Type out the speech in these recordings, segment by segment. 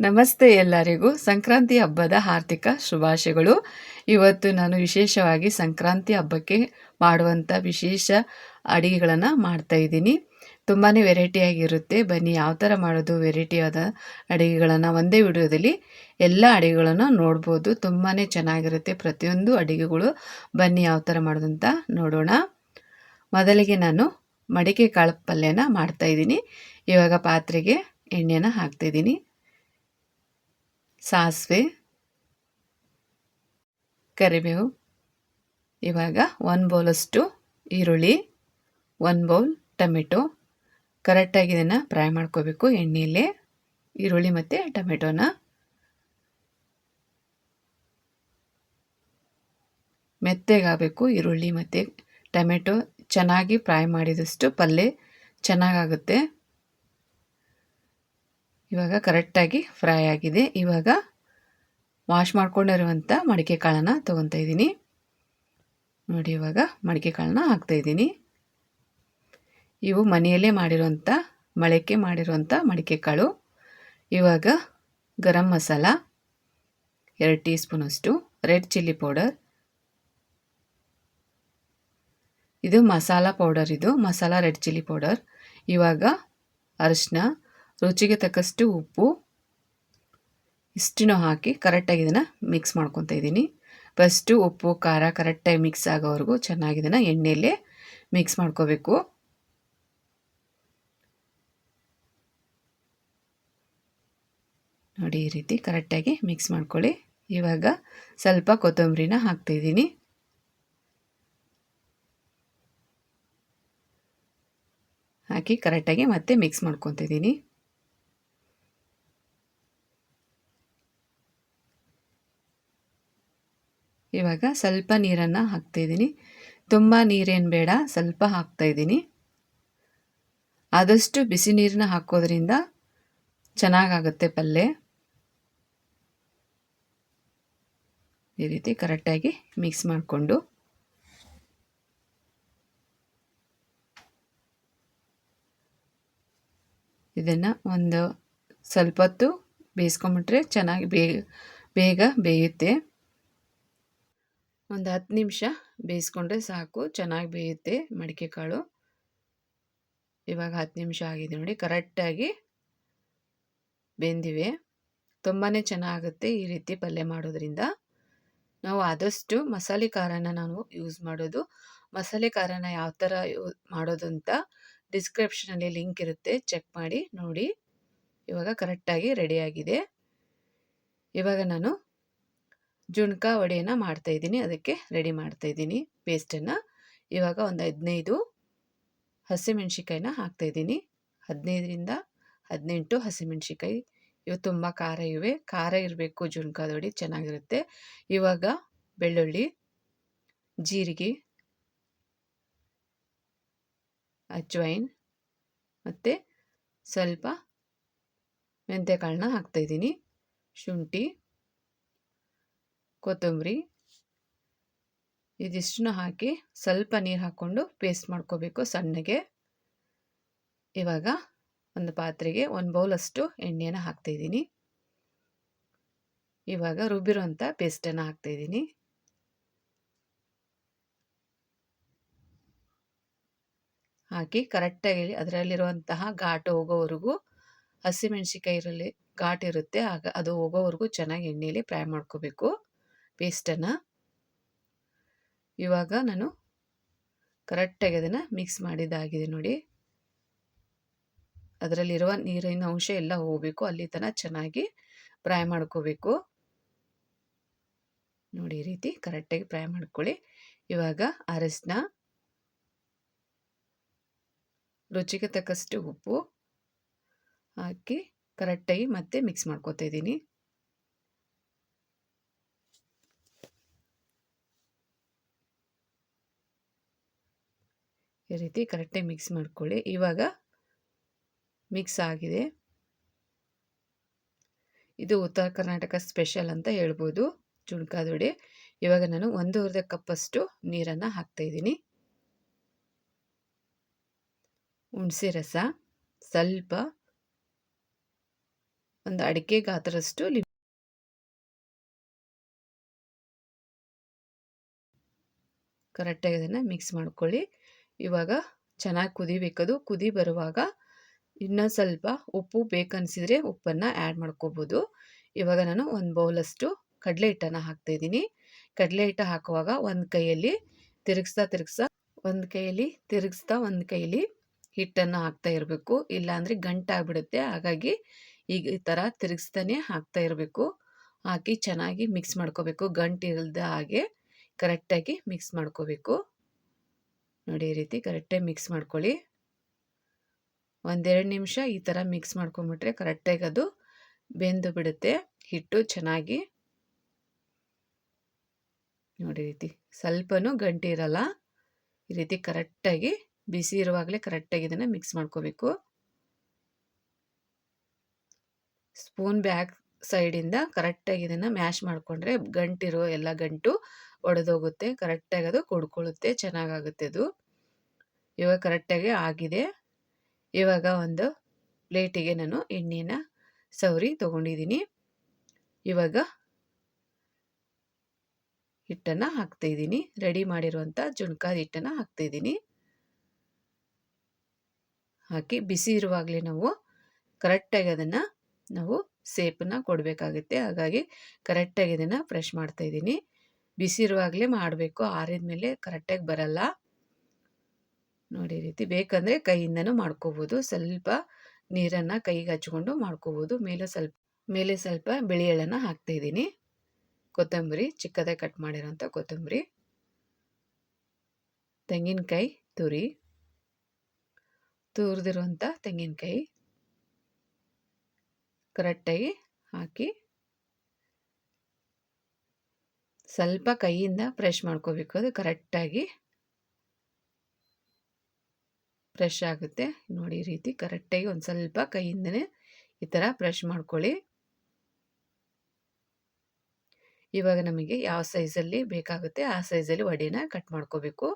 ನಮಸ್ತೆ ಎಲ್ಲರಿಗೂ. ಸಂಕ್ರಾಂತಿ ಹಬ್ಬದ ಹಾರ್ದಿಕ ಶುಭಾಶಯಗಳು. ಇವತ್ತು ನಾನು ವಿಶೇಷವಾಗಿ ಸಂಕ್ರಾಂತಿ ಹಬ್ಬಕ್ಕೆ ಮಾಡುವಂಥ ವಿಶೇಷ ಅಡಿಗೆಗಳನ್ನು ಮಾಡ್ತಾ ಇದ್ದೀನಿ. ತುಂಬಾ ವೆರೈಟಿಯಾಗಿರುತ್ತೆ ಬನ್ನಿ ಯಾವ ಥರ ಮಾಡೋದು ವೆರೈಟಿಯಾದ ಅಡಿಗೆಗಳನ್ನು ಒಂದೇ ವಿಡಿಯೋದಲ್ಲಿ ಎಲ್ಲ ಅಡುಗೆಗಳನ್ನು ನೋಡ್ಬೋದು. ತುಂಬಾ ಚೆನ್ನಾಗಿರುತ್ತೆ. ಪ್ರತಿಯೊಂದು ಅಡುಗೆಗಳು. ಬನ್ನಿ ಯಾವ ಥರ ಮಾಡೋದಂತ ನೋಡೋಣ. ಮೊದಲಿಗೆ ನಾನು ಮಡಿಕೆ ಕಾಳು ಪಲ್ಯನ ಮಾಡ್ತಾಯಿದ್ದೀನಿ ಇವಾಗ ಪಾತ್ರೆಗೆ ಎಣ್ಣೆನ ಹಾಕ್ತಾಯಿದ್ದೀನಿ ಸಾಸಿವೆ, ಕರಿಬೇವು, ಇವಾಗ ಒಂದು ಬೌಲಷ್ಟು ಈರುಳ್ಳಿ ಒಂದು ಬೌಲ್ ಟೊಮೆಟೊ. ಕರೆಕ್ಟಾಗಿ ಇದನ್ನು ಫ್ರೈ ಮಾಡ್ಕೋಬೇಕು ಎಣ್ಣೆಯಲ್ಲಿ. ಈರುಳ್ಳಿ ಮತ್ತು ಟೊಮೆಟೊನ. ಮೆತ್ತಗಾಗಬೇಕು ಈರುಳ್ಳಿ ಮತ್ತು ಟೊಮೆಟೊ ಚೆನ್ನಾಗಿ ಫ್ರೈ ಮಾಡಿದಷ್ಟು ಪಲ್ಯ ಚೆನ್ನಾಗಾಗುತ್ತೆ. ಇವಾಗ ಕರೆಕ್ಟಾಗಿ ಫ್ರೈ ಆಗಿದೆ. ಇವಾಗ ವಾಶ್ ಮಾಡ್ಕೊಂಡಿರುವಂಥ ಮಡಿಕೆ ಕಾಳನ್ನು ತೊಗೊತಾ ಇದ್ದೀನಿ. ನೋಡಿ, ಇವಾಗ ಮಡಿಕೆ ಕಾಳನ್ನ ಹಾಕ್ತಾಯಿದ್ದೀನಿ ಇವು ಮನೆಯಲ್ಲೇ ಮಾಡಿರುವಂಥ ಮೊಳಕೆ ಮಾಡಿರುವಂಥ ಮಡಿಕೆ ಕಾಳು. ಇವಾಗ ಗರಂ ಮಸಾಲ, ಎರಡು ಟೀ ಸ್ಪೂನಷ್ಟು ರೆಡ್ ಚಿಲ್ಲಿ ಪೌಡರ್. ಇದು ಮಸಾಲ ಪೌಡರ್ ಇದು, ಮಸಾಲ ರೆಡ್ ಚಿಲ್ಲಿ ಪೌಡರ್. ಇವಾಗ ಅರಿಶಿನ ರುಚಿಗೆ ತಕ್ಕಷ್ಟು ಉಪ್ಪು ಇಷ್ಟಿನೂ ಹಾಕಿ ಕರೆಕ್ಟಾಗಿ ಇದನ್ನು ಮಿಕ್ಸ್ ಮಾಡ್ಕೊತಾ ಇದ್ದೀನಿ. ಫಸ್ಟು ಉಪ್ಪು, ಖಾರ ಕರೆಕ್ಟಾಗಿ ಮಿಕ್ಸ್ ಆಗೋವರೆಗೂ ಚೆನ್ನಾಗಿ ಇದನ್ನು ಎಣ್ಣೆಯಲ್ಲೇ ಮಿಕ್ಸ್ ಮಾಡ್ಕೋಬೇಕು. ನೋಡಿ ಈ ರೀತಿ ಕರೆಕ್ಟಾಗಿ ಮಿಕ್ಸ್ ಮಾಡ್ಕೊಳ್ಳಿ. ಇವಾಗ ಸ್ವಲ್ಪ ಕೊತ್ತಂಬರಿನ ಹಾಕ್ತಾಯಿದ್ದೀನಿ ಹಾಕಿ ಕರೆಕ್ಟಾಗಿ ಮತ್ತೆ ಮಿಕ್ಸ್ ಮಾಡ್ಕೊತಿದ್ದೀನಿ ಇವಾಗ ಸ್ವಲ್ಪ ನೀರನ್ನು ಹಾಕ್ತಾಯಿದ್ದೀನಿ ತುಂಬ ನೀರೇನು ಬೇಡ, ಸ್ವಲ್ಪ ಹಾಕ್ತಾಯಿದ್ದೀನಿ ಆದಷ್ಟು ಬಿಸಿ ನೀರನ್ನ ಹಾಕೋದ್ರಿಂದ ಚೆನ್ನಾಗಾಗುತ್ತೆ ಪಲ್ಯ ಈ ರೀತಿ ಕರೆಕ್ಟಾಗಿ ಮಿಕ್ಸ್ ಮಾಡಿಕೊಂಡು. ಇದನ್ನು ಒಂದು ಸ್ವಲ್ಪ ಹೊತ್ತು ಬೇಯಿಸ್ಕೊಂಬಿಟ್ರೆ ಚೆನ್ನಾಗಿ ಬೇಗ ಬೇಗ ಬೇಯುತ್ತೆ. ಒಂದು ಹತ್ತು ನಿಮಿಷ ಬೇಯಿಸ್ಕೊಂಡ್ರೆ ಸಾಕು, ಚೆನ್ನಾಗಿ ಬೇಯುತ್ತೆ ಮಡಿಕೆ ಕಾಳು. ಇವಾಗ ಹತ್ತು ನಿಮಿಷ ಆಗಿದೆ ನೋಡಿ, ಕರೆಕ್ಟಾಗಿ ಬೆಂದಿವೆ. ತುಂಬಾ ಚೆನ್ನಾಗುತ್ತೆ ಈ ರೀತಿ ಪಲ್ಯ ಮಾಡೋದ್ರಿಂದ. ನಾವು ಆದಷ್ಟು ಮಸಾಲೆ ಖಾರನ ನಾವು ಯೂಸ್ ಮಾಡೋದು. ಮಸಾಲೆ ಖಾರನ ಯಾವ ಥರ ಮಾಡೋದು ಅಂತ ಡಿಸ್ಕ್ರಿಪ್ಷನಲ್ಲಿ ಲಿಂಕ್ ಇರುತ್ತೆ ಚೆಕ್ ಮಾಡಿ ನೋಡಿ. ಇವಾಗ ಕರೆಕ್ಟಾಗಿ ರೆಡಿಯಾಗಿದೆ ಇವಾಗ ನಾನು ಜುಣ್ಕ ವಡೆಯನ್ನು ಮಾಡ್ತಾಯಿದ್ದೀನಿ ಅದಕ್ಕೆ ರೆಡಿ ಮಾಡ್ತಾಯಿದ್ದೀನಿ ಪೇಸ್ಟನ್ನು ಇವಾಗ ಒಂದು ಹದಿನೈದು ಹಸಿಮೆಣ್ಸಿಕಾಯಿನ ಹಾಕ್ತಾಯಿದ್ದೀನಿ ಹದಿನೈದರಿಂದ ಹದಿನೆಂಟು ಹಸಿಮೆಣ್ಸಿಕಾಯಿ ಇವು ತುಂಬ ಖಾರ ಇವೆ. ಖಾರ ಇರಬೇಕು ಜುಣ್ಕಾದೊಡಿ ಚೆನ್ನಾಗಿರುತ್ತೆ. ಇವಾಗ ಬೆಳ್ಳುಳ್ಳಿ, ಜೀರಿಗೆ, ಅಜ್ವೈನ್ ಮತ್ತು ಸ್ವಲ್ಪ ಮೆಂತ್ಯಕಾಳನ್ನ ಹಾಕ್ತಾಯಿದ್ದೀನಿ ಶುಂಠಿ. ಕೊತ್ತಂಬರಿ, ಇದಿಷ್ಟನ್ನು ಹಾಕಿ ಸ್ವಲ್ಪ ನೀರು ಹಾಕ್ಕೊಂಡು ಪೇಸ್ಟ್ ಮಾಡ್ಕೋಬೇಕು ಸಣ್ಣಗೆ. ಇವಾಗ ಒಂದು ಪಾತ್ರೆಗೆ ಒಂದು ಬೌಲಷ್ಟು ಎಣ್ಣೆನ ಹಾಕ್ತಾಯಿದ್ದೀನಿ ಇವಾಗ ರುಬ್ಬಿರುವಂಥ ಪೇಸ್ಟನ್ನು ಹಾಕ್ತಾಯಿದ್ದೀನಿ ಹಾಕಿ ಕರೆಕ್ಟಾಗಿ ಅದರಲ್ಲಿರುವಂತಹ ಘಾಟು ಹೋಗೋವರೆಗೂ ಹಸಿಮೆಣ್ಸಿಕಾಯಿರಲ್ಲಿ ಘಾಟ್ ಇರುತ್ತೆ, ಆಗ ಅದು ಹೋಗೋವರೆಗೂ ಚೆನ್ನಾಗಿ ಎಣ್ಣೆಯಲ್ಲಿ ಫ್ರೈ ಮಾಡ್ಕೋಬೇಕು. ಪೇಸ್ಟನ್ನು ಇವಾಗ ನಾನು ಕರೆಕ್ಟಾಗಿ ಅದನ್ನು ಮಿಕ್ಸ್ ಮಾಡಿದ್ದಾಗಿದೆ ನೋಡಿ. ಅದರಲ್ಲಿರುವ ನೀರಿನ ಅಂಶ ಎಲ್ಲ ಹೋಗಬೇಕು. ಅಲ್ಲಿ ತನಕ ಚೆನ್ನಾಗಿ ಫ್ರೈ ಮಾಡ್ಕೋಬೇಕು. ನೋಡಿ ಈ ರೀತಿ ಕರೆಕ್ಟಾಗಿ ಫ್ರೈ ಮಾಡ್ಕೊಳ್ಳಿ. ಇವಾಗ ಅರಸಿನ ರುಚಿಗೆ ತಕ್ಕಷ್ಟು ಉಪ್ಪು ಹಾಕಿ ಕರೆಕ್ಟಾಗಿ ಮತ್ತೆ ಮಿಕ್ಸ್ ಮಾಡ್ಕೋತಾ ಇದ್ದೀನಿ. ಈ ರೀತಿ ಕರೆಕ್ಟಾಗಿ ಮಿಕ್ಸ್ ಮಾಡ್ಕೊಳ್ಳಿ. ಇವಾಗ ಮಿಕ್ಸ್ ಆಗಿದೆ. ಇದು ಉತ್ತರ ಕರ್ನಾಟಕ ಸ್ಪೆಷಲ್ ಅಂತ ಹೇಳ್ಬೋದು. ಚುಣ್ಕಾದೊಡೆ ಇವಾಗ ನಾನು ಒಂದೂವರೆ ಕಪ್ಪಷ್ಟು ನೀರನ್ನು ಹಾಕ್ತಾಯಿದ್ದೀನಿ ಹುಣಸೆ ರಸ. ಸ್ವಲ್ಪ ಒಂದು ಅಡಿಕೆ ಗಾತ್ರಷ್ಟು ಕರೆಕ್ಟಾಗಿ ಇದನ್ನು ಮಿಕ್ಸ್ ಮಾಡ್ಕೊಳ್ಳಿ. ಇವಾಗ ಚೆನ್ನಾಗಿ ಕುದಿಬೇಕದು. ಕುದಿ ಬರುವಾಗ ಇನ್ನೂ ಸ್ವಲ್ಪ ಉಪ್ಪು ಬೇಕನ್ನಿಸಿದರೆ ಉಪ್ಪನ್ನು ಆ್ಯಡ್ ಮಾಡ್ಕೋಬೋದು. ಇವಾಗ ನಾನು ಒಂದು ಬೌಲಷ್ಟು ಕಡಲೆ ಹಿಟ್ಟನ್ನು ಹಾಕ್ತಾಯಿದ್ದೀನಿ ಕಡಲೆ ಹಿಟ್ಟು ಹಾಕುವಾಗ ಒಂದು ಕೈಯಲ್ಲಿ ತಿರುಗಿಸ್ತಾ ತಿರುಗಿಸ್ತಾ, ಒಂದು ಕೈಯಲ್ಲಿ ತಿರುಗಿಸ್ತಾ ಒಂದು ಕೈಯಲ್ಲಿ ಹಿಟ್ಟನ್ನು ಹಾಕ್ತಾ ಇರಬೇಕು. ಇಲ್ಲಾಂದರೆ ಗಂಟಾಗ್ಬಿಡುತ್ತೆ ಹಾಗಾಗಿ ಈಗ ಈ ಥರ ತಿರುಗಿಸ್ತಾನೆ ಹಾಕ್ತಾ ಇರಬೇಕು. ಹಾಕಿ ಚೆನ್ನಾಗಿ ಮಿಕ್ಸ್ ಮಾಡ್ಕೋಬೇಕು. ಗಂಟು ಇಲ್ಲದ ಹಾಗೆ ಕರೆಕ್ಟಾಗಿ ಮಿಕ್ಸ್ ಮಾಡ್ಕೋಬೇಕು. ನೋಡಿ ಈ ರೀತಿ ಕರೆಕ್ಟಾಗಿ ಮಿಕ್ಸ್ ಮಾಡ್ಕೊಳ್ಳಿ. ಒಂದೆರಡು ನಿಮಿಷ ಈ ಥರ ಮಿಕ್ಸ್ ಮಾಡ್ಕೊಂಬಿಟ್ರೆ ಕರೆಕ್ಟಾಗಿ ಅದು ಬೆಂದು ಬಿಡುತ್ತೆ, ಹಿಟ್ಟು ಚೆನ್ನಾಗಿ. ನೋಡಿ ರೀತಿ ಸ್ವಲ್ಪನೂ ಗಂಟು ಇರಲ್ಲ, ಈ ರೀತಿ ಕರೆಕ್ಟಾಗಿ ಬಿಸಿ ಇರುವಾಗಲೇ ಕರೆಕ್ಟಾಗಿ ಇದನ್ನು ಮಿಕ್ಸ್ ಮಾಡ್ಕೋಬೇಕು. ಸ್ಪೂನ್ ಬ್ಯಾಕ್ ಸೈಡಿಂದ ಕರೆಕ್ಟಾಗಿ ಇದನ್ನು ಮ್ಯಾಶ್ ಮಾಡಿಕೊಂಡ್ರೆ ಗಂಟಿರೋ ಎಲ್ಲ ಗಂಟು ಒಡೆದೋಗುತ್ತೆ, ಕರೆಕ್ಟಾಗಿ ಅದು ಕೊಡ್ಕೊಳ್ಳುತ್ತೆ, ಚೆನ್ನಾಗಾಗುತ್ತೆ ಅದು. ಇವಾಗ ಕರೆಕ್ಟಾಗಿ ಆಗಿದೆ. ಇವಾಗ ಒಂದು ಪ್ಲೇಟಿಗೆ ನಾನು ಎಣ್ಣೆನ ಸವರಿ ತೊಗೊಂಡಿದ್ದೀನಿ. ಇವಾಗ ಹಿಟ್ಟನ್ನು ಹಾಕ್ತಾಯಿದ್ದೀನಿ ರೆಡಿ ಮಾಡಿರುವಂಥ ಜುಣ್ಕಾದ ಹಿಟ್ಟನ್ನು ಹಾಕ್ತಾಯಿದ್ದೀನಿ ಹಾಕಿ ಬಿಸಿ ಇರುವಾಗಲೇ ನಾವು ಕರೆಕ್ಟಾಗಿ ಅದನ್ನು ನಾವು ಸೇಪನ್ನು ಕೊಡಬೇಕಾಗುತ್ತೆ. ಹಾಗಾಗಿ ಕರೆಕ್ಟಾಗಿ ಇದನ್ನು ಫ್ರೆಶ್ ಮಾಡ್ತಾಯಿದ್ದೀನಿ ಬಿಸಿ ಇರುವಾಗಲೇ ಮಾಡಬೇಕು. ಆರಿದ ಮೇಲೆ ಕರೆಕ್ಟಾಗಿ ಬರಲ್ಲ. ನೋಡಿ ರೀತಿ ಬೇಕಂದರೆ ಕೈಯಿಂದನೂ ಮಾಡ್ಕೋಬೋದು. ಸ್ವಲ್ಪ ನೀರನ್ನು ಕೈಗೆ ಹಚ್ಕೊಂಡು ಮಾಡ್ಕೋಬೋದು. ಮೇಲೆ ಸ್ವಲ್ಪ ಮೇಲೆ ಸ್ವಲ್ಪ ಬಿಳಿ ಎಳ್ಳನ್ನು ಹಾಕ್ತಾಯಿದ್ದೀನಿ ಕೊತ್ತಂಬರಿ ಚಿಕ್ಕದಾಗಿ ಕಟ್ ಮಾಡಿರೋಂಥ ಕೊತ್ತಂಬರಿ, ತೆಂಗಿನಕಾಯಿ, ತುರಿ, ತುರಿದಿರುವಂಥ ತೆಂಗಿನಕಾಯಿ, ಕರೆಕ್ಟಾಗಿ ಹಾಕಿ ಸ್ವಲ್ಪ ಕೈಯಿಂದ ಫ್ರೆಶ್ ಮಾಡ್ಕೋಬೇಕು. ಅದು ಕರೆಕ್ಟಾಗಿ ಫ್ರೆಶ್ ಆಗುತ್ತೆ. ನೋಡಿ ರೀತಿ ಕರೆಕ್ಟಾಗಿ ಒಂದು ಸ್ವಲ್ಪ ಕೈಯಿಂದನೇ ಈ ಥರ ಫ್ರೆಶ್ ಮಾಡ್ಕೊಳ್ಳಿ. ಇವಾಗ ನಮಗೆ ಯಾವ ಸೈಜಲ್ಲಿ ಬೇಕಾಗುತ್ತೆ ಆ ಸೈಜಲ್ಲಿ ವಡೆನ ಕಟ್ ಮಾಡ್ಕೋಬೇಕು.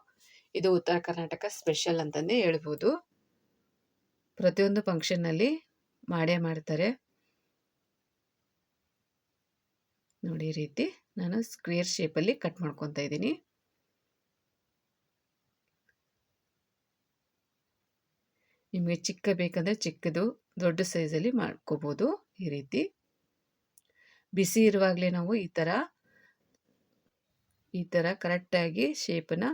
ಇದು ಉತ್ತರ ಕರ್ನಾಟಕ ಸ್ಪೆಷಲ್ ಅಂತಂದೇ ಹೇಳ್ಬೋದು. ಪ್ರತಿಯೊಂದು ಫಂಕ್ಷನ್ನಲ್ಲಿ ಮಾಡೇ ಮಾಡ್ತಾರೆ. ನೋಡಿ ರೀತಿ. ನಾನು ಸ್ಕ್ವೇರ್ ಶೇಪಲ್ಲಿ ಕಟ್ ಮಾಡ್ಕೊತಾ ಇದ್ದೀನಿ. ನಿಮಗೆ ಚಿಕ್ಕ ಬೇಕಂದರೆ ಚಿಕ್ಕದು, ದೊಡ್ಡ ಸೈಜಲ್ಲಿ ಮಾಡ್ಕೋಬೋದು ಈ ರೀತಿ. ಬಿಸಿ ಇರುವಾಗಲೇ ನಾವು ಈ ಥರ ಈ ಥರ ಕರೆಕ್ಟಾಗಿ ಶೇಪನ್ನು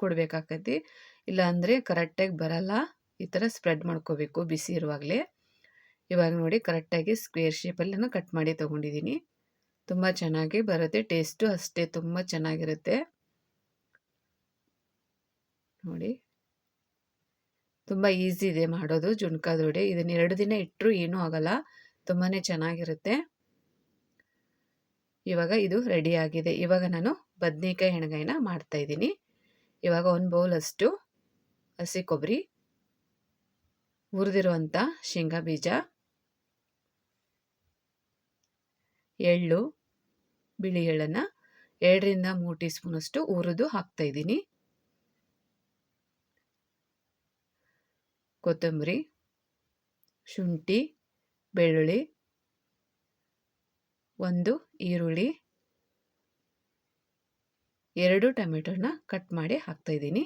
ಕೊಡಬೇಕಾಗತ್ತೆ ಇಲ್ಲಾಂದರೆ ಕರೆಕ್ಟಾಗಿ ಬರಲ್ಲ, ಈ ಥರ ಸ್ಪ್ರೆಡ್ ಮಾಡ್ಕೋಬೇಕು ಬಿಸಿ ಇರುವಾಗಲೇ. ಇವಾಗ ನೋಡಿ ಕರೆಕ್ಟಾಗಿ ಸ್ಕ್ವೇರ್ ಶೇಪಲ್ಲಿ ನಾನು ಕಟ್ ಮಾಡಿ ತೊಗೊಂಡಿದ್ದೀನಿ. ತುಂಬ ಚೆನ್ನಾಗಿ ಬರುತ್ತೆ. ಟೇಸ್ಟು ಅಷ್ಟೇ ತುಂಬ ಚೆನ್ನಾಗಿರುತ್ತೆ. ನೋಡಿ. ತುಂಬ ಈಸಿ ಇದೆ ಮಾಡೋದು ಜುಣ್ಕಾದೊಡೆ ಇದನ್ನು ಎರಡು ದಿನ ಇಟ್ಟರು ಏನೂ ಆಗಲ್ಲ. ತುಂಬಾ ಚೆನ್ನಾಗಿರುತ್ತೆ. ಇವಾಗ ಇದು ರೆಡಿ ಆಗಿದೆ. ಇವಾಗ ನಾನು ಬದನೇಕಾಯಿ ಎಣ್ಗಾಯಿನ ಮಾಡ್ತಾ ಮಾಡ್ತಾಯಿದ್ದೀನಿ ಇವಾಗ ಒಂದು ಬೌಲಷ್ಟು ಹಸಿ ಕೊಬ್ಬರಿ ಹುರಿದಿರುವಂಥ ಶೇಂಗಾ ಬೀಜ, ಎಳ್ಳು ಬಿಳಿ ಎಳ್ಳನ್ನು ಎರಡರಿಂದ ಮೂರು ಟೀ ಸ್ಪೂನಷ್ಟು ಹುರಿದು ಹಾಕ್ತಾಯಿದ್ದೀನಿ ಕೊತ್ತಂಬರಿ, ಶುಂಠಿ, ಬೆಳ್ಳುಳ್ಳಿ, ಒಂದು ಈರುಳ್ಳಿ, ಎರಡು ಟೊಮೆಟೊನ ಕಟ್ ಮಾಡಿ ಹಾಕ್ತಾಯಿದ್ದೀನಿ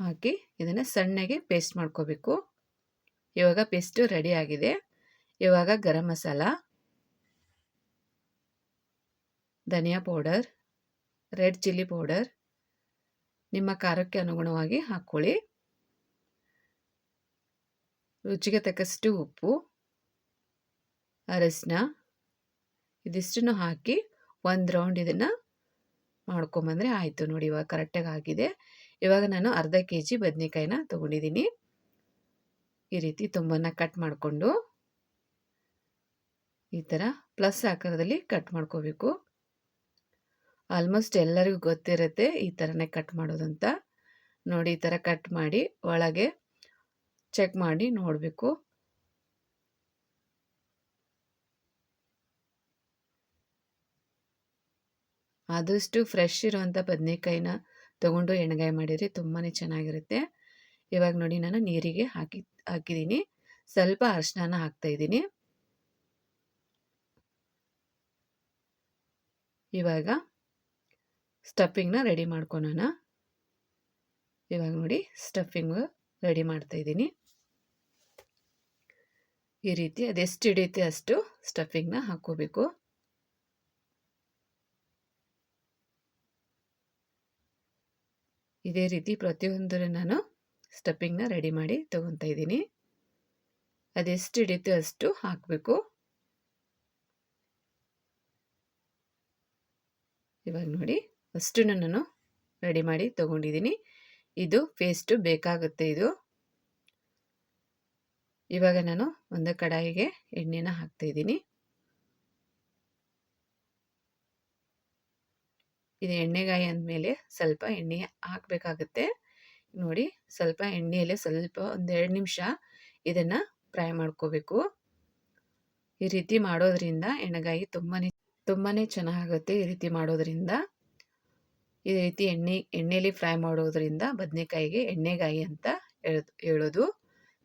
ಹಾಕಿ ಇದನ್ನು ಸಣ್ಣಗೆ ಪೇಸ್ಟ್ ಮಾಡ್ಕೋಬೇಕು. ಇವಾಗ ಪೇಸ್ಟು ರೆಡಿ ಆಗಿದೆ. ಇವಾಗ ಗರಂ ಮಸಾಲ ಧನಿಯಾ ಪೌಡರ್, ರೆಡ್ ಚಿಲ್ಲಿ ಪೌಡರ್, ನಿಮ್ಮ ಖಾರಕ್ಕೆ ಅನುಗುಣವಾಗಿ ಹಾಕ್ಕೊಳ್ಳಿ. ರುಚಿಗೆ ತಕ್ಕಷ್ಟು ಉಪ್ಪು ಅರಸಿನ ಇದಿಷ್ಟನ್ನು ಹಾಕಿ ಒಂದು ರೌಂಡ್ ಇದನ್ನು ಮಾಡ್ಕೊಂಬಂದರೆ ಆಯಿತು ನೋಡಿ, ಇವಾಗ ಕರೆಕ್ಟಾಗಿ ಆಗಿದೆ. ಇವಾಗ ನಾನು ಅರ್ಧ ಕೆ ಜಿ ಬದನೆಕಾಯಿನ ತೊಗೊಂಡಿದ್ದೀನಿ. ಈ ರೀತಿ ತುಂಬನ್ನು ಕಟ್ ಮಾಡಿಕೊಂಡು ಈ ಥರ ಪ್ಲಸ್ ಆಕಾರದಲ್ಲಿ ಕಟ್ ಮಾಡ್ಕೋಬೇಕು. ಆಲ್ಮೋಸ್ಟ್ ಎಲ್ಲರಿಗೂ ಗೊತ್ತಿರುತ್ತೆ ಈ ಥರನೇ ಕಟ್ ಮಾಡೋದಂತ ನೋಡಿ ಈ ಥರ ಕಟ್ ಮಾಡಿ ಒಳಗೆ ಚೆಕ್ ಮಾಡಿ ನೋಡಬೇಕು. ಆದಷ್ಟು ಫ್ರೆಶ್ ಇರುವಂಥ ಬದನೆಕಾಯಿನ ತೊಗೊಂಡು ಎಣ್ಣೆಗಾಯಿ ಮಾಡಿದರೆ ತುಂಬಾ ಚೆನ್ನಾಗಿರುತ್ತೆ. ಇವಾಗ ನೋಡಿ ನಾನು ನೀರಿಗೆ ಹಾಕಿ, ಹಾಕಿದ್ದೀನಿ. ಸ್ವಲ್ಪ ಅರಿಶಿನ ಹಾಕ್ತಾ ಇದ್ದೀನಿ. ಇವಾಗ ಸ್ಟಫಿಂಗ್ನ ರೆಡಿ ಮಾಡ್ಕೊಳೋಣ. ಇವಾಗ ನೋಡಿ ಸ್ಟಫಿಂಗ್ ರೆಡಿ ಮಾಡ್ತಾ ಇದ್ದೀನಿ. ಈ ರೀತಿ ಅದೆಷ್ಟು ಹಿಡಿಯುತ್ತೆ ಅಷ್ಟು ಸ್ಟಫಿಂಗ್ನ ಹಾಕೋಬೇಕು ಇದೇ ರೀತಿ ಪ್ರತಿಯೊಂದರ ನಾನು ಸ್ಟಫಿಂಗ್ನ ರೆಡಿ ಮಾಡಿ ತಗೊತಾ ಇದ್ದೀನಿ. ಅದೆಷ್ಟು ಹಿಡಿಯುತ್ತೆ ಅಷ್ಟು ಹಾಕಬೇಕು. ಇವಾಗ ನೋಡಿ ಅಷ್ಟನ್ನು ನಾನು ರೆಡಿ ಮಾಡಿ ತೊಗೊಂಡಿದ್ದೀನಿ. ಇದು ಪೇಸ್ಟು ಬೇಕಾಗುತ್ತೆ ಇದು. ಇವಾಗ ನಾನು ಒಂದು ಕಡಾಯಿಗೆ ಎಣ್ಣೆನ ಹಾಕ್ತಾಯಿದ್ದೀನಿ. ಇದು ಎಣ್ಣೆಗಾಯಿ ಅಂದಮೇಲೆ ಸ್ವಲ್ಪ ಎಣ್ಣೆ ಹಾಕಬೇಕಾಗುತ್ತೆ. ನೋಡಿ, ಸ್ವಲ್ಪ ಎಣ್ಣೆಯಲ್ಲೇ ಸ್ವಲ್ಪ ಒಂದೆರಡು ನಿಮಿಷ ಇದನ್ನು ಫ್ರೈ ಮಾಡ್ಕೋಬೇಕು. ಈ ರೀತಿ ಮಾಡೋದ್ರಿಂದ ಎಣ್ಣೆಗಾಯಿ ತುಂಬಾ ತುಂಬಾ ಚೆನ್ನಾಗುತ್ತೆ ಈ ರೀತಿ ಮಾಡೋದ್ರಿಂದ. ಈ ರೀತಿ ಎಣ್ಣೆ ಎಣ್ಣೆಯಲ್ಲಿ ಫ್ರೈ ಮಾಡೋದ್ರಿಂದ ಬದನೆಕಾಯಿಗೆ ಎಣ್ಣೆಗಾಯಿ ಅಂತ ಹೇಳೋದು.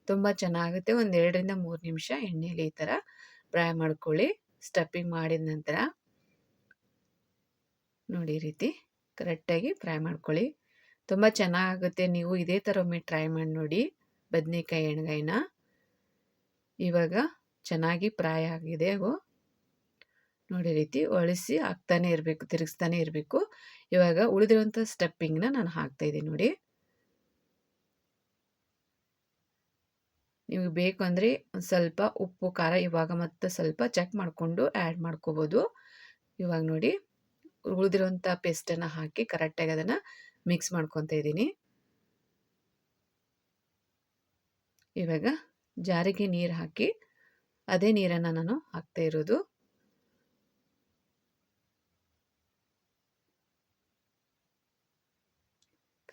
ತುಂಬ ಚೆನ್ನಾಗುತ್ತೆ. ಒಂದು ಎರಡರಿಂದ ಮೂರು ನಿಮಿಷ ಎಣ್ಣೆಯಲ್ಲಿ ಈ ಥರ ಫ್ರೈ ಮಾಡ್ಕೊಳ್ಳಿ. ಸ್ಟಫಿಂಗ್ ಮಾಡಿದ ನಂತರ ನೋಡಿ ರೀತಿ ಕರೆಕ್ಟಾಗಿ ಫ್ರೈ ಮಾಡ್ಕೊಳ್ಳಿ. ತುಂಬ ಚೆನ್ನಾಗುತ್ತೆ. ನೀವು ಇದೇ ಥರ ಒಮ್ಮೆ ಟ್ರೈ ಮಾಡಿ ನೋಡಿ ಬದನೆಕಾಯಿ ಎಣ್ಣೆಗಾಯಿನ ಇವಾಗ ಚೆನ್ನಾಗಿ ಫ್ರೈ ಆಗಿದೆ. ಅವು ನೋಡಿ ರೀತಿ ಒಳಿಸಿ ಹಾಕ್ತಾನೆ ಇರಬೇಕು, ತಿರುಗಿಸ್ತಾನೆ ಇರಬೇಕು. ಇವಾಗ ಉಳಿದಿರುವಂಥ ಸ್ಟೆಪ್ಪಿಂಗ್ನ ನಾನು ಹಾಕ್ತಾಯಿದ್ದೀನಿ ನೋಡಿ. ನಿಮಗೆ ಬೇಕು ಅಂದರೆ ಒಂದು ಸ್ವಲ್ಪ ಉಪ್ಪು, ಖಾರ ಇವಾಗ ಮತ್ತೆ ಸ್ವಲ್ಪ ಚೆಕ್ ಮಾಡಿಕೊಂಡು ಆ್ಯಡ್ ಮಾಡ್ಕೋಬೋದು. ಇವಾಗ ನೋಡಿ, ಉಳಿದಿರುವಂಥ ಪೇಸ್ಟನ್ನು ಹಾಕಿ ಕರೆಕ್ಟಾಗಿ ಅದನ್ನು ಮಿಕ್ಸ್ ಮಾಡ್ಕೊತ ಇದ್ದೀನಿ. ಇವಾಗ ಜಾರಿಗೆ ನೀರು ಹಾಕಿ, ಅದೇ ನೀರನ್ನು ನಾನು ಹಾಕ್ತಾ ಇರೋದು.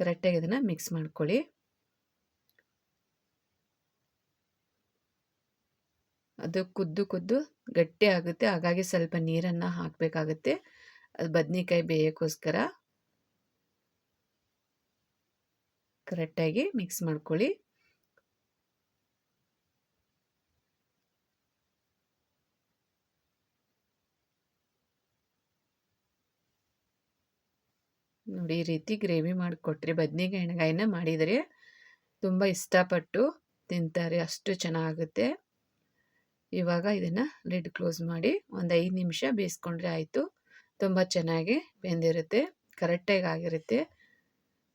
ಕರೆಕ್ಟಾಗಿ ಅದನ್ನು ಮಿಕ್ಸ್ ಮಾಡ್ಕೊಳ್ಳಿ. ಅದು ಕುದ್ದು ಕುದ್ದು ಗಟ್ಟಿ ಆಗುತ್ತೆ, ಹಾಗಾಗಿ ಸ್ವಲ್ಪ ನೀರನ್ನು ಹಾಕಬೇಕಾಗುತ್ತೆ. ಅದು ಬದ್ನಿಕಾಯಿ ಬೇಯೋಕ್ಕೋಸ್ಕರ. ಕರೆಕ್ಟಾಗಿ ಮಿಕ್ಸ್ ಮಾಡ್ಕೊಳ್ಳಿ. ನೋಡಿ, ಈ ರೀತಿ ಗ್ರೇವಿ ಮಾಡಿಕೊಟ್ರಿ. ಬದನೆಕಾಯಿ ಎಣ್ಣೆಗಾಯಿನ ಮಾಡಿದರೆ ತುಂಬ ಇಷ್ಟಪಟ್ಟು ತಿಂತಾರೆ. ಅಷ್ಟು ಚೆನ್ನಾಗುತ್ತೆ. ಇವಾಗ ಇದನ್ನು ಲಿಡ್ ಕ್ಲೋಸ್ ಮಾಡಿ ಒಂದು ಐದು ನಿಮಿಷ ಬೇಯಿಸ್ಕೊಂಡ್ರೆ ಆಯಿತು. ತುಂಬ ಚೆನ್ನಾಗಿ ಬೆಂದಿರುತ್ತೆ. ಕರೆಕ್ಟಾಗಿ ಆಗಿರುತ್ತೆ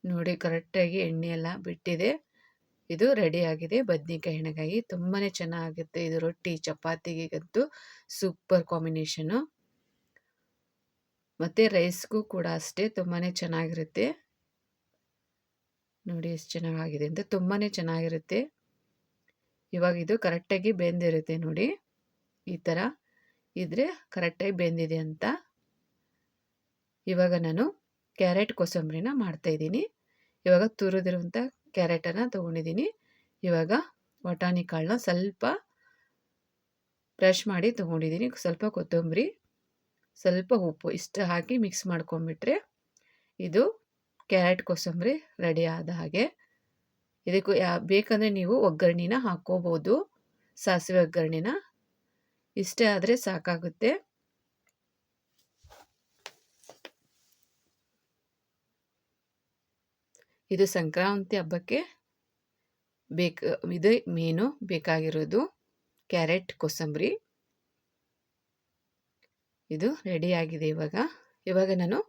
ನೋಡಿ, ಕರೆಕ್ಟಾಗಿ ಎಣ್ಣೆ ಎಲ್ಲ ಬಿಟ್ಟಿದೆ. ಇದು ರೆಡಿ ಆಗಿದೆ. ಬದ್ನಿಕಾಯಿ ಎಣ್ಣೆಗಾಯಿ ತುಂಬಾ ಚೆನ್ನಾಗಿರುತ್ತೆ ಇದು ರೊಟ್ಟಿ ಚಪಾತಿಗಂತೂ ಸೂಪರ್ ಕಾಂಬಿನೇಷನು. ಮತ್ತು ರೈಸ್ಗೂ ಕೂಡ ಅಷ್ಟೇ ತುಂಬಾ ಚೆನ್ನಾಗಿರುತ್ತೆ. ನೋಡಿ ಎಷ್ಟು ಚೆನ್ನಾಗಿದೆ ಅಂತ ತುಂಬಾ ಚೆನ್ನಾಗಿರುತ್ತೆ. ಇವಾಗ ಇದು ಕರೆಕ್ಟಾಗಿ ಬೆಂದಿರುತ್ತೆ ನೋಡಿ. ಈ ಥರ ಇದ್ರೆ ಕರೆಕ್ಟಾಗಿ ಬೆಂದಿದೆ ಅಂತ. ಇವಾಗ ನಾನು ಕ್ಯಾರೆಟ್ ಕೊಸಂಬರಿನ ಮಾಡ್ತಾಯಿದ್ದೀನಿ ಇವಾಗ ತುರಿದಿರುವಂಥ ಕ್ಯಾರೆಟನ್ನು ತೊಗೊಂಡಿದ್ದೀನಿ. ಇವಾಗ ವಟಾಣಿ ಕಾಳನ್ನ ಸ್ವಲ್ಪ ಬ್ರಷ್ ಮಾಡಿ ತೊಗೊಂಡಿದ್ದೀನಿ. ಸ್ವಲ್ಪ ಕೊತ್ತಂಬರಿ. ಸ್ವಲ್ಪ ಉಪ್ಪು ಇಷ್ಟು ಹಾಕಿ ಮಿಕ್ಸ್ ಮಾಡ್ಕೊಂಬಿಟ್ರೆ ಇದು ಕ್ಯಾರೆಟ್ ಕೋಸಂಬರಿ ರೆಡಿ ಆದ ಹಾಗೆ. ಇದಕ್ಕೂ ಯಾ, ಬೇಕಂದರೆ ನೀವು ಒಗ್ಗರಣೆನ ಹಾಕ್ಕೋಬೋದು. ಸಾಸಿವೆ ಒಗ್ಗರಣೆನ. ಇಷ್ಟೇ ಆದರೆ ಸಾಕಾಗುತ್ತೆ. ಇದು ಸಂಕ್ರಾಂತಿ ಹಬ್ಬಕ್ಕೆ ಬೇಕು, ಇದು ಮೇನು ಬೇಕಾಗಿರೋದು ಕ್ಯಾರೆಟ್ ಕೊಸಂಬರಿ. ಇದು ರೆಡಿಯಾಗಿದೆ ಇವಾಗ. ಇವಾಗ ನಾನು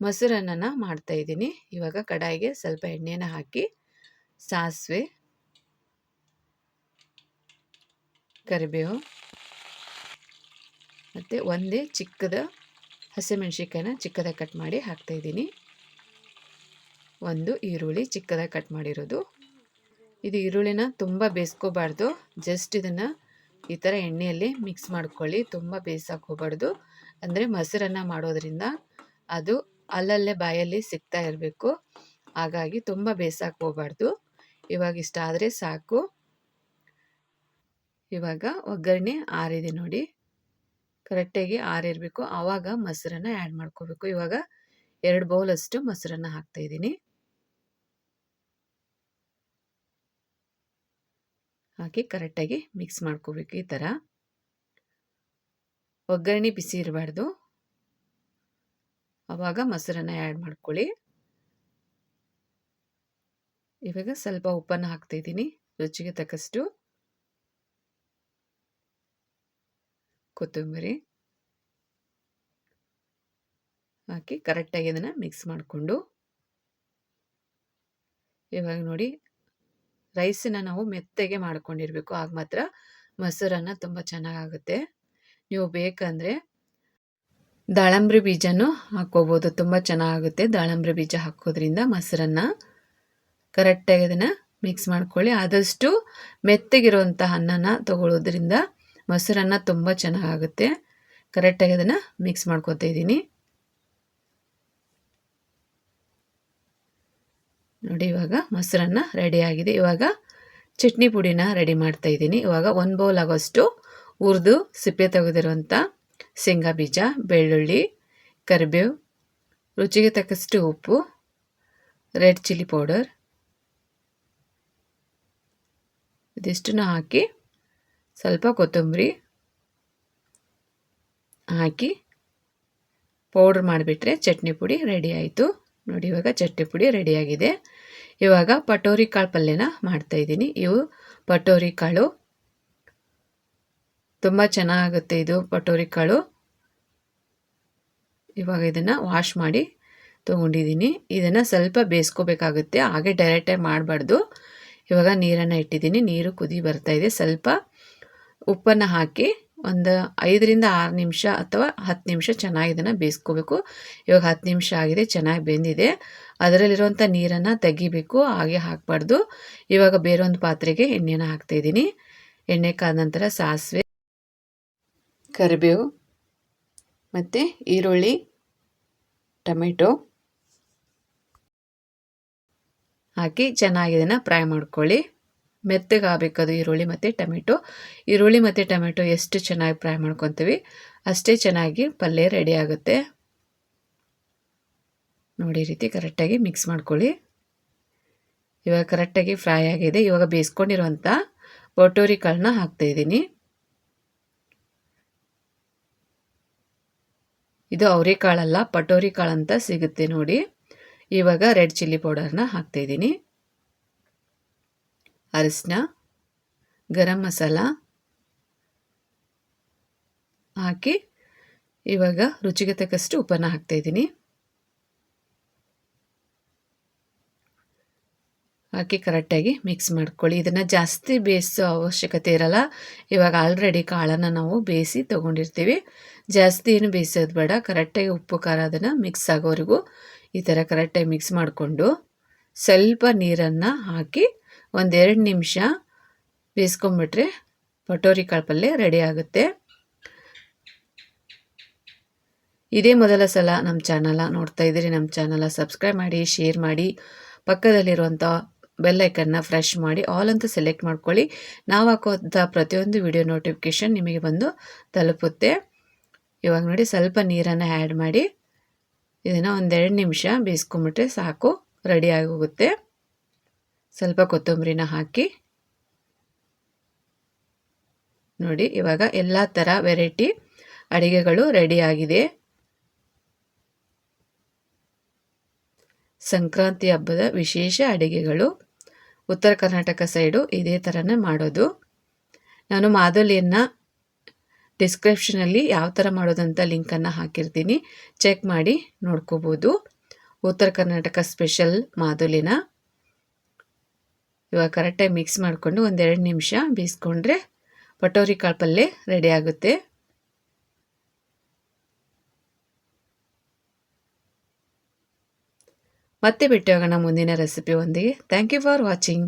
ಮೊಸರನ್ನ ಮಾಡ್ತಾ ಇದ್ದೀನಿ. ಇವಾಗ ಕಡಾಯಿಗೆ ಸ್ವಲ್ಪ ಎಣ್ಣೆನ ಹಾಕಿ ಸಾಸಿವೆ, ಕರಿಬೇವು ಮತ್ತು ಒಂದೇ ಚಿಕ್ಕದ ಹಸಿಮೆಣ್ಸಿಕಾಯಿನ ಚಿಕ್ಕದಾಗಿ ಕಟ್ ಮಾಡಿ ಹಾಕ್ತಾಯಿದ್ದೀನಿ ಒಂದು ಈರುಳ್ಳಿ ಚಿಕ್ಕದಾಗಿ ಕಟ್ ಮಾಡಿರೋದು. ಇದು ಈರುಳ್ಳಿನ ತುಂಬ ಬೇಯಿಸ್ಕೋಬಾರ್ದು. ಜಸ್ಟ್ ಇದನ್ನು ಈ ಥರ ಎಣ್ಣೆಯಲ್ಲಿ ಮಿಕ್ಸ್ ಮಾಡ್ಕೊಳ್ಳಿ. ತುಂಬ ಬೇಯಿಸೋಕೆ ಅಂದರೆ ಮೊಸರನ್ನು ಮಾಡೋದ್ರಿಂದ ಅದು ಅಲ್ಲಲ್ಲೇ ಬಾಯಲ್ಲಿ ಸಿಗ್ತಾ ಇರಬೇಕು. ಹಾಗಾಗಿ ತುಂಬ ಬೇಸಾಕ್ ಹೋಗ್ಬಾರ್ದು. ಇವಾಗ ಇಷ್ಟ ಆದರೆ ಸಾಕು. ಇವಾಗ ಒಗ್ಗರಣೆ ಆರಿದೆ ನೋಡಿ. ಕರೆಕ್ಟಾಗಿ ಆರಿರಬೇಕು. ಆವಾಗ ಮೊಸರನ್ನು ಆ್ಯಡ್ ಮಾಡ್ಕೋಬೇಕು. ಇವಾಗ ಎರಡು ಬೌಲಷ್ಟು ಮೊಸರನ್ನು ಹಾಕ್ತಾಯಿದ್ದೀನಿ ಹಾಕಿ ಕರೆಕ್ಟಾಗಿ ಮಿಕ್ಸ್ ಮಾಡ್ಕೋಬೇಕು ಈ ಥರ ಒಗ್ಗರಣೆ ಬಿಸಿ ಇರಬಾರ್ದು. ಆವಾಗ ಮೊಸರನ್ನ ಆ್ಯಡ್ ಮಾಡ್ಕೊಳ್ಳಿ. ಇವಾಗ ಸ್ವಲ್ಪ ಉಪ್ಪನ್ನು ಹಾಕ್ತಾಯಿದ್ದೀನಿ ರುಚಿಗೆ ತಕ್ಕಷ್ಟು. ಕೊತ್ತಂಬರಿ. ಹಾಕಿ ಕರೆಕ್ಟಾಗಿ ಅದನ್ನು ಮಿಕ್ಸ್ ಮಾಡಿಕೊಂಡು. ಇವಾಗ ನೋಡಿ ರೈಸನ್ನ ನಾವು ಮೆತ್ತಗೆ ಮಾಡ್ಕೊಂಡಿರಬೇಕು, ಆಗ ಮಾತ್ರ ಮೊಸರನ್ನ ತುಂಬ ಚೆನ್ನಾಗಾಗುತ್ತೆ. ನೀವು ಬೇಕಂದರೆ ದಾಳಂಬ್ರಿ ಬೀಜನೂ ಹಾಕ್ಕೋಬೋದು. ತುಂಬ ಚೆನ್ನಾಗುತ್ತೆ ದಾಳಂಬ್ರಿ ಬೀಜ ಹಾಕೋದ್ರಿಂದ ಮೊಸರನ್ನು ಕರೆಕ್ಟಾಗಿ ಅದನ್ನು ಮಿಕ್ಸ್ ಮಾಡ್ಕೊಳ್ಳಿ. ಆದಷ್ಟು ಮೆತ್ತಗಿರುವಂಥ ಅನ್ನನ ತಗೊಳ್ಳೋದ್ರಿಂದ ಮೊಸರನ್ನು ತುಂಬ ಚೆನ್ನಾಗುತ್ತೆ. ಕರೆಕ್ಟಾಗಿ ಅದನ್ನು ಮಿಕ್ಸ್ ಮಾಡ್ಕೊತಾ ಇದ್ದೀನಿ. ನೋಡಿ, ಇವಾಗ ಮೊಸರನ್ನ ರೆಡಿಯಾಗಿದೆ ಇವಾಗ ಚಟ್ನಿ ಪುಡಿನ ರೆಡಿ ಮಾಡ್ತಾ ಇದ್ದೀನಿ. ಇವಾಗ ಒಂದು ಬೌಲ್ ಆಗೋಷ್ಟು ಹುರಿದು ಸಿಪ್ಪೆ ತೆಗೆದಿರುವಂಥ ಶೇಂಗಾ ಬೀಜ, ಬೆಳ್ಳುಳ್ಳಿ, ಕರಿಬೇವು, ರುಚಿಗೆ ತಕ್ಕಷ್ಟು ಉಪ್ಪು, ರೆಡ್ ಚಿಲ್ಲಿ ಪೌಡರ್. ಇದಿಷ್ಟನ್ನು ಹಾಕಿ ಸ್ವಲ್ಪ ಕೊತ್ತಂಬರಿ ಹಾಕಿ ಪೌಡ್ರ್ ಮಾಡಿಬಿಟ್ರೆ ಚಟ್ನಿ ಪುಡಿ ರೆಡಿ ಆಯಿತು. ನೋಡಿ, ಇವಾಗ ಚಟ್ನಿ ಪುಡಿ ರೆಡಿಯಾಗಿದೆ ಇವಾಗ ಪಟೋರಿ ಕಾಳು ಪಲ್ಯನ ಮಾಡ್ತಾಯಿದ್ದೀನಿ ಇವು ಪಟೋರಿ ಕಾಳು ತುಂಬ ಚೆನ್ನಾಗುತ್ತೆ ಇದು ಪಟೋರಿ ಕಾಳು ಇವಾಗ ಇದನ್ನು ವಾಶ್ ಮಾಡಿ ತೊಗೊಂಡಿದ್ದೀನಿ. ಇದನ್ನು ಸ್ವಲ್ಪ ಬೇಯಿಸ್ಕೋಬೇಕಾಗುತ್ತೆ. ಹಾಗೆ ಡೈರೆಕ್ಟಾಗಿ ಮಾಡಬಾರ್ದು. ಇವಾಗ ನೀರನ್ನು ಇಟ್ಟಿದ್ದೀನಿ. ನೀರು ಕುದಿ ಬರ್ತಾಯಿದೆ ಸ್ವಲ್ಪ ಉಪ್ಪನ್ನು ಹಾಕಿ ಒಂದು ಐದರಿಂದ ಆರು ನಿಮಿಷ ಅಥವಾ ಹತ್ತು ನಿಮಿಷ ಚೆನ್ನಾಗಿ ಇದನ್ನು ಬೇಯಿಸ್ಕೋಬೇಕು. ಇವಾಗ ಹತ್ತು ನಿಮಿಷ ಆಗಿದೆ. ಚೆನ್ನಾಗಿ ಬೆಂದಿದೆ. ಅದರಲ್ಲಿರುವಂಥ ನೀರನ್ನು ತೆಗಿಬೇಕು. ಹಾಗೆ ಹಾಕಬಾರ್ದು. ಇವಾಗ ಬೇರೊಂದು ಪಾತ್ರೆಗೆ ಎಣ್ಣೆನ ಹಾಕ್ತಾಯಿದ್ದೀನಿ ಎಣ್ಣೆ ಕಾದ ನಂತರ ಸಾಸಿವೆ ಕರಿಬೇವು, ಮತ್ತು ಈರುಳ್ಳಿ, ಟೊಮೆಟೊ ಹಾಕಿ ಚೆನ್ನಾಗಿ ಇದನ್ನು ಫ್ರೈ ಮಾಡ್ಕೊಳ್ಳಿ. ಮೆತ್ತಗಾಗಬೇಕದು ಈರುಳ್ಳಿ ಮತ್ತು ಟೊಮೆಟೊ. ಈರುಳ್ಳಿ ಮತ್ತು ಟೊಮೆಟೊ ಎಷ್ಟು ಚೆನ್ನಾಗಿ ಫ್ರೈ ಮಾಡ್ಕೊತೀವಿ ಅಷ್ಟೇ ಚೆನ್ನಾಗಿ ಪಲ್ಯ ರೆಡಿ ಆಗುತ್ತೆ. ನೋಡಿ ರೀತಿ ಕರೆಕ್ಟಾಗಿ ಮಿಕ್ಸ್ ಮಾಡ್ಕೊಳ್ಳಿ. ಇವಾಗ ಕರೆಕ್ಟಾಗಿ ಫ್ರೈ ಆಗಿದೆ. ಇವಾಗ ಬೇಯಿಸ್ಕೊಂಡಿರುವಂಥ ಬೊಟೋರಿ ಕಾಳನ್ನ ಹಾಕ್ತಾಯಿದ್ದೀನಿ ಇದು ಅವರೆಕಾಳಲ್ಲ ಪಟೋರಿ ಕಾಳು ಅಂತ ಸಿಗುತ್ತೆ ನೋಡಿ. ಇವಾಗ ರೆಡ್ ಚಿಲ್ಲಿ ಪೌಡರ್ನ ಹಾಕ್ತಾಯಿದ್ದೀನಿ. ಅರಿಶಿನ ಗರಂ ಮಸಾಲ ಹಾಕಿ ಇವಾಗ ರುಚಿಗೆ ತಕ್ಕಷ್ಟು ಉಪ್ಪನ್ನು ಹಾಕ್ತಾಯಿದ್ದೀನಿ. ಹಾಕಿ ಕರೆಕ್ಟಾಗಿ ಮಿಕ್ಸ್ ಮಾಡ್ಕೊಳ್ಳಿ. ಇದನ್ನು ಜಾಸ್ತಿ ಬೇಯಿಸೋ ಅವಶ್ಯಕತೆ ಇರಲ್ಲ. ಇವಾಗ ಆಲ್ರೆಡಿ ಕಾಳನ್ನು ನಾವು ಬೇಯಿಸಿ ತೊಗೊಂಡಿರ್ತೀವಿ. ಜಾಸ್ತಿ ಏನು ಬೇಯಿಸೋದು ಬೇಡ. ಕರೆಕ್ಟಾಗಿ ಉಪ್ಪು, ಖಾರ ಅದನ್ನು ಮಿಕ್ಸ್ ಆಗೋವರೆಗೂ ಈ ಥರ ಕರೆಕ್ಟಾಗಿ ಮಿಕ್ಸ್ ಮಾಡಿಕೊಂಡು ಸ್ವಲ್ಪ ನೀರನ್ನು ಹಾಕಿ ಒಂದೆರಡು ನಿಮಿಷ ಬೇಯಿಸ್ಕೊಂಬಿಟ್ರೆ ಪಟೋರಿ ಕಾಳು ಪಲ್ಯ ರೆಡಿ ಆಗುತ್ತೆ. ಇದೇ ಮೊದಲ ಸಲ ನಮ್ಮ ಚಾನಲ ನೋಡ್ತಾ ಇದ್ದೀರಿ ನಮ್ಮ ಚಾನಲ ಸಬ್ಸ್ಕ್ರೈಬ್ ಮಾಡಿ ಶೇರ್ ಮಾಡಿ. ಪಕ್ಕದಲ್ಲಿರುವಂಥ ಬೆಲ್ಲೈಕನ್ನ ಫ್ರೆಶ್ ಮಾಡಿ ಆಲ್ ಅಂತ ಸೆಲೆಕ್ಟ್ ಮಾಡ್ಕೊಳ್ಳಿ. ನಾವು ಹಾಕೋಂಥ ಪ್ರತಿಯೊಂದು ವಿಡಿಯೋ ನೋಟಿಫಿಕೇಷನ್ ನಿಮಗೆ ಬಂದು ತಲುಪುತ್ತೆ. ಇವಾಗ ನೋಡಿ ಸ್ವಲ್ಪ ನೀರನ್ನು ಆ್ಯಡ್ ಮಾಡಿ, ಇದನ್ನು ಒಂದೆರಡು ನಿಮಿಷ ಬೇಯಿಸ್ಕೊಂಬಿಟ್ರೆ ಸಾಕು ರೆಡಿ ಆಗೋಗುತ್ತೆ ಸ್ವಲ್ಪ ಕೊತ್ತಂಬರಿನ ಹಾಕಿ, ನೋಡಿ ಇವಾಗ ಎಲ್ಲ ಥರ ವೆರೈಟಿ ಅಡಿಗೆಗಳು ರೆಡಿಯಾಗಿದೆ ಸಂಕ್ರಾಂತಿ ಹಬ್ಬದ ವಿಶೇಷ ಅಡುಗೆಗಳು. ಉತ್ತರ ಕರ್ನಾಟಕ ಸೈಡು ಇದೇ ಥರನೇ ಮಾಡೋದು. ನಾನು ಮಾದಲಿಯನ್ನು ಡಿಸ್ಕ್ರಿಪ್ಷನಲ್ಲಿ ಯಾವ ಥರ ಮಾಡೋದಂತ ಲಿಂಕನ್ನು ಹಾಕಿರ್ತೀನಿ. ಚೆಕ್ ಮಾಡಿ ನೋಡ್ಕೋಬೋದು. ಉತ್ತರ ಕರ್ನಾಟಕ ಸ್ಪೆಷಲ್ ಮಾದುಲಿನ. ಇವಾಗ ಕರೆಕ್ಟಾಗಿ ಮಿಕ್ಸ್ ಮಾಡಿಕೊಂಡು ಒಂದೆರಡು ನಿಮಿಷ ಬೀಸ್ಕೊಂಡ್ರೆ ಪಟೋರಿ ಕಾಳು ಪಲ್ಯ ರೆಡಿ ಆಗುತ್ತೆ. ಮತ್ತೆ ಬಿಟ್ಟು ಹೋಗೋಣ ಮುಂದಿನ ರೆಸಿಪಿ ಒಂದಿಗೆ ಥ್ಯಾಂಕ್ ಯು ಫಾರ್ ವಾಚಿಂಗ್